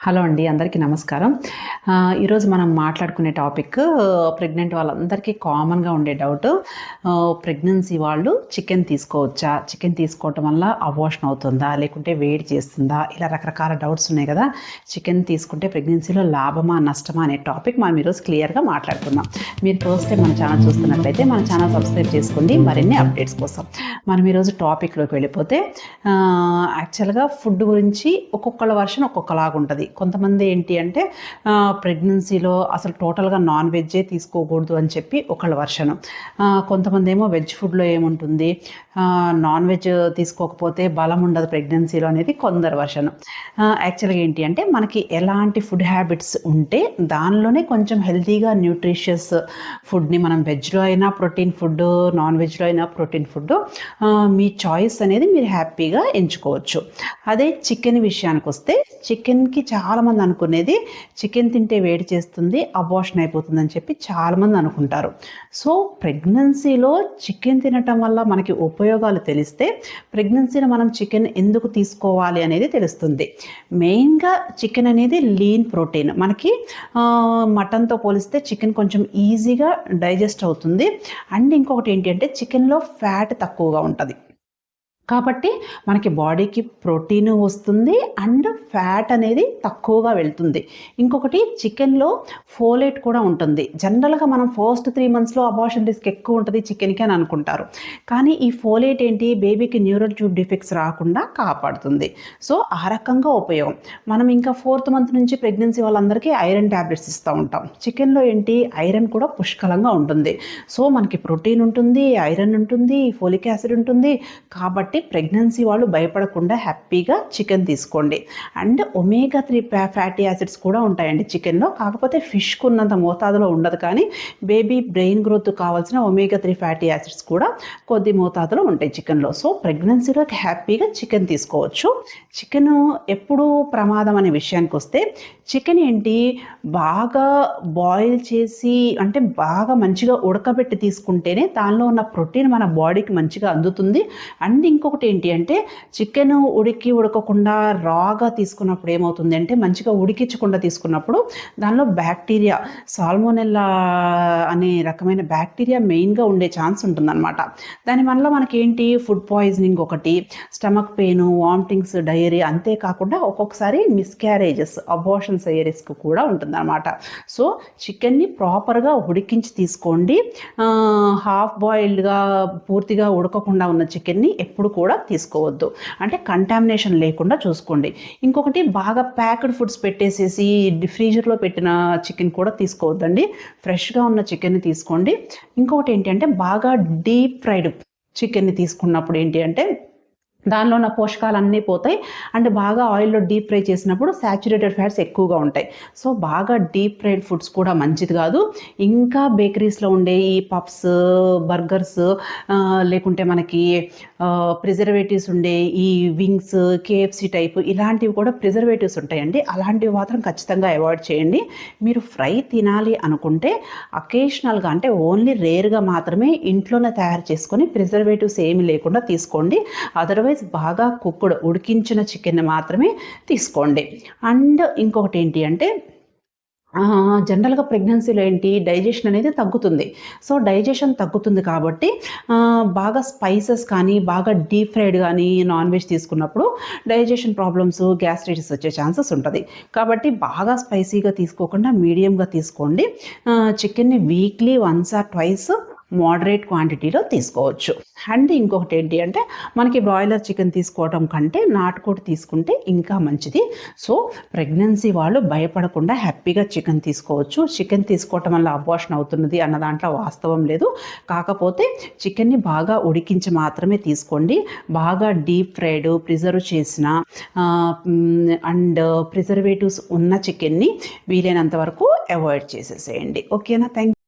Hello అండి అందరికీ నమస్కారం. ఈరోజు మనం మాట్లాడుకునే టాపిక్ ప్రెగ్నెంట్ వాళ్ళందరికీ కామన్గా ఉండే డౌట్ ప్రెగ్నెన్సీ వాళ్ళు చికెన్ తీసుకోవచ్చా? చికెన్ తీసుకోవటం వల్ల అబోషన్ అవుతుందా? లేకుంటే వేడి చేస్తుందా? ఇలా రకరకాల డౌట్స్ ఉన్నాయి కదా. చికెన్ తీసుకుంటే ప్రెగ్నెన్సీలో లాభమా నష్టమా అనే టాపిక్ మనం ఈరోజు క్లియర్గా మాట్లాడుకుందాం. మీరు ఫస్ట్ టైం మన ఛానల్ చూస్తున్నట్లయితే మన ఛానల్ సబ్స్క్రైబ్ చేసుకోండి. మరిన్ని అప్డేట్స్ కోసం మనం ఈరోజు టాపిక్లోకి వెళ్ళిపోతే యాక్చువల్గా ఫుడ్ గురించి ఒక్కొక్కళ్ళ వర్షన్ ఒక్కొక్కలాగా ఉంటుంది కొంతమంది ఏంటి అంటే ప్రెగ్నెన్సీలో అసలు టోటల్గా నాన్ వెజ్జే తీసుకోకూడదు అని చెప్పి ఒకళ్ళ వర్షను. కొంతమంది ఏమో వెజ్ ఫుడ్లో ఏముంటుంది? నాన్ వెజ్ తీసుకోకపోతే బలం ఉండదు ప్రెగ్నెన్సీలో అనేది కొందరు వర్షన్. యాక్చువల్గా ఏంటి అంటే మనకి ఎలాంటి ఫుడ్ హ్యాబిట్స్ ఉంటే దానిలోనే కొంచెం హెల్తీగా న్యూట్రిషియస్ ఫుడ్ని మనం వెజ్లో అయినా ప్రోటీన్ ఫుడ్ నాన్ వెజ్లో అయినా ప్రోటీన్ ఫుడ్ మీ చాయిస్ అనేది మీరు హ్యాపీగా ఎంచుకోవచ్చు. అదే చికెన్ విషయానికి వస్తే చికెన్కి చాలామంది అనుకునేది చికెన్ తింటే వేడి చేస్తుంది అబార్షన్ అయిపోతుందని చెప్పి చాలామంది అనుకుంటారు. సో ప్రెగ్నెన్సీలో చికెన్ తినటం వల్ల మనకి ఉపయోగాలు తెలిస్తే ప్రెగ్నెన్సీలో మనం చికెన్ ఎందుకు తీసుకోవాలి అనేది తెలుస్తుంది. మెయిన్గా చికెన్ అనేది లీన్ ప్రోటీన్. మనకి మటన్తో పోలిస్తే చికెన్ కొంచెం ఈజీగా డైజెస్ట్ అవుతుంది. అండ్ ఇంకొకటి ఏంటి అంటే చికెన్లో ఫ్యాట్ తక్కువగా ఉంటుంది. కాబట్టి మనకి బాడీకి ప్రోటీన్ వస్తుంది అండ్ ఫ్యాట్ అనేది తక్కువగా వెళ్తుంది. ఇంకొకటి చికెన్లో ఫోలేట్ కూడా ఉంటుంది. జనరల్గా మనం ఫస్ట్ త్రీ మంత్స్లో అబార్షన్ రిస్క్ ఎక్కువ ఉంటుంది చికెన్కి అని అనుకుంటారు. కానీ ఈ ఫోలేట్ ఏంటి? బేబీకి న్యూరల్ ట్యూబ్ డిఫెక్ట్స్ రాకుండా కాపాడుతుంది. సో ఆ రకంగా ఉపయోగం. మనం ఇంకా ఫోర్త్ మంత్ నుంచి ప్రెగ్నెన్సీ వాళ్ళందరికీ ఐరన్ ట్యాబ్లెట్స్ ఇస్తూ ఉంటాం. చికెన్లో ఏంటి? ఐరన్ కూడా పుష్కలంగా ఉంటుంది. సో మనకి ప్రోటీన్ ఉంటుంది ఐరన్ ఉంటుంది ఫోలిక్ యాసిడ్ ఉంటుంది. కాబట్టి ప్రెగ్నెన్సీ వాళ్ళు భయపడకుండా హ్యాపీగా చికెన్ తీసుకోండి. And omega three fatty acids కూడా ఉంటాయండి చికెన్లో. కాకపోతే ఫిష్కు ఉన్నంత మోతాదులో ఉండదు కానీ బేబీ బ్రెయిన్ గ్రోత్ కావాల్సిన ఒమేగా త్రీ ఫ్యాటీ యాసిడ్స్ కూడా కొద్ది మోతాదులో ఉంటాయి చికెన్లో. సో ప్రెగ్నెన్సీలో హ్యాపీగా చికెన్ తీసుకోవచ్చు. చికెన్ ఎప్పుడు ప్రమాదం అనే విషయానికి వస్తే చికెన్ ఏంటి? బాగా బాయిల్ చేసి అంటే బాగా మంచిగా ఉడకబెట్టి తీసుకుంటేనే దానిలో ఉన్న ప్రోటీన్ మన బాడీకి మంచిగా అందుతుంది. అండ్ ఇంకొక ఇంకొకటి ఏంటి అంటే చికెన్ ఉడికి ఉడకకుండా రాగా తీసుకున్నప్పుడు ఏమవుతుంది అంటే మంచిగా ఉడికించకుండా తీసుకున్నప్పుడు దానిలో బ్యాక్టీరియా సాల్మోనెల్లా అనే రకమైన బ్యాక్టీరియా మెయిన్గా ఉండే ఛాన్స్ ఉంటుందన్నమాట. దానివల్ల మనకి ఏంటి ఫుడ్ పాయిజనింగ్ ఒకటి స్టమక్ పెయిన్ వామిటింగ్స్ డయేరియా అంతేకాకుండా ఒక్కొక్కసారి మిస్క్యారేజెస్ అబోషన్స్ అయ్యే రిస్క్ కూడా ఉంటుందన్నమాట. సో చికెన్ని ప్రాపర్గా ఉడికించి తీసుకోండి. హాఫ్ బాయిల్డ్గా పూర్తిగా ఉడకకుండా ఉన్న చికెన్ని ఎప్పుడు కూడా తీసుకోవద్దు. అంటే కంటామినేషన్ లేకుండా చూసుకోండి. ఇంకొకటి బాగా ప్యాక్డ్ ఫుడ్స్ పెట్టేసేసి ఫ్రీజర్లో పెట్టిన చికెన్ కూడా తీసుకోవద్దండి. ఫ్రెష్గా ఉన్న చికెన్ని తీసుకోండి. ఇంకొకటి ఏంటంటే బాగా డీప్ ఫ్రైడ్ చికెన్ని తీసుకున్నప్పుడు ఏంటి అంటే దానిలో ఉన్న పోషకాలు అన్నీ పోతాయి. అండ్ బాగా ఆయిల్లో డీప్ ఫ్రై చేసినప్పుడు శాచురేటెడ్ ఫ్యాట్స్ ఎక్కువగా ఉంటాయి. సో బాగా డీప్ ఫ్రైడ్ ఫుడ్స్ కూడా మంచిది కాదు. ఇంకా బేకరీస్లో ఉండే ఈ పప్స్ బర్గర్స్ లేకుంటే మనకి ప్రిజర్వేటివ్స్ ఉండే ఈ వింగ్స్ కేఎఫ్సి టైప్ ఇలాంటివి కూడా ప్రిజర్వేటివ్స్ ఉంటాయండి. అలాంటివి మాత్రం ఖచ్చితంగా అవాయిడ్ చేయండి. మీరు ఫ్రై తినాలి అనుకుంటే అకేషనల్గా అంటే ఓన్లీ రేర్గా మాత్రమే ఇంట్లోనే తయారు చేసుకొని ప్రిజర్వేటివ్స్ ఏమీ లేకుండా తీసుకోండి. అదర్వైజ్ బాగా కుక్కుడు ఉడికించిన చికెన్ మాత్రమే తీసుకోండి. అండ్ ఇంకొకటి ఏంటి అంటే జనరల్గా ప్రెగ్నెన్సీలో ఏంటి డైజెషన్ అనేది తగ్గుతుంది. సో డైజెషన్ తగ్గుతుంది కాబట్టి బాగా స్పైసెస్ కానీ బాగా డీప్ ఫ్రైడ్ కానీ నాన్ వెజ్ తీసుకున్నప్పుడు డైజెషన్ ప్రాబ్లమ్స్ గ్యాస్ట్రైటిస్ వచ్చే ఛాన్సెస్ ఉంటుంది. కాబట్టి బాగా స్పైసీగా తీసుకోకుండా మీడియంగా తీసుకోండి. చికెన్ని weekly once or twice moderate క్వాంటిటీలో తీసుకోవచ్చు. అండ్ ఇంకొకటి ఏంటి అంటే మనకి బ్రాయిలర్ చికెన్ తీసుకోవడం కంటే నాటుకోడి తీసుకుంటే ఇంకా మంచిది. సో ప్రెగ్నెన్సీ వాళ్ళు భయపడకుండా హ్యాపీగా చికెన్ తీసుకోవచ్చు. చికెన్ తీసుకోవటం వల్ల అబార్షన్ అవుతున్నది అన్న దాంట్లో వాస్తవం లేదు. కాకపోతే చికెన్ని బాగా ఉడికించి మాత్రమే తీసుకోండి. బాగా డీప్ ఫ్రైడ్ ప్రిజర్వ్ చేసిన అండ్ ప్రిజర్వేటివ్స్ ఉన్న చికెన్ని వీలైనంత వరకు అవాయిడ్ చేసేసేయండి. ఓకేనా థ్యాంక్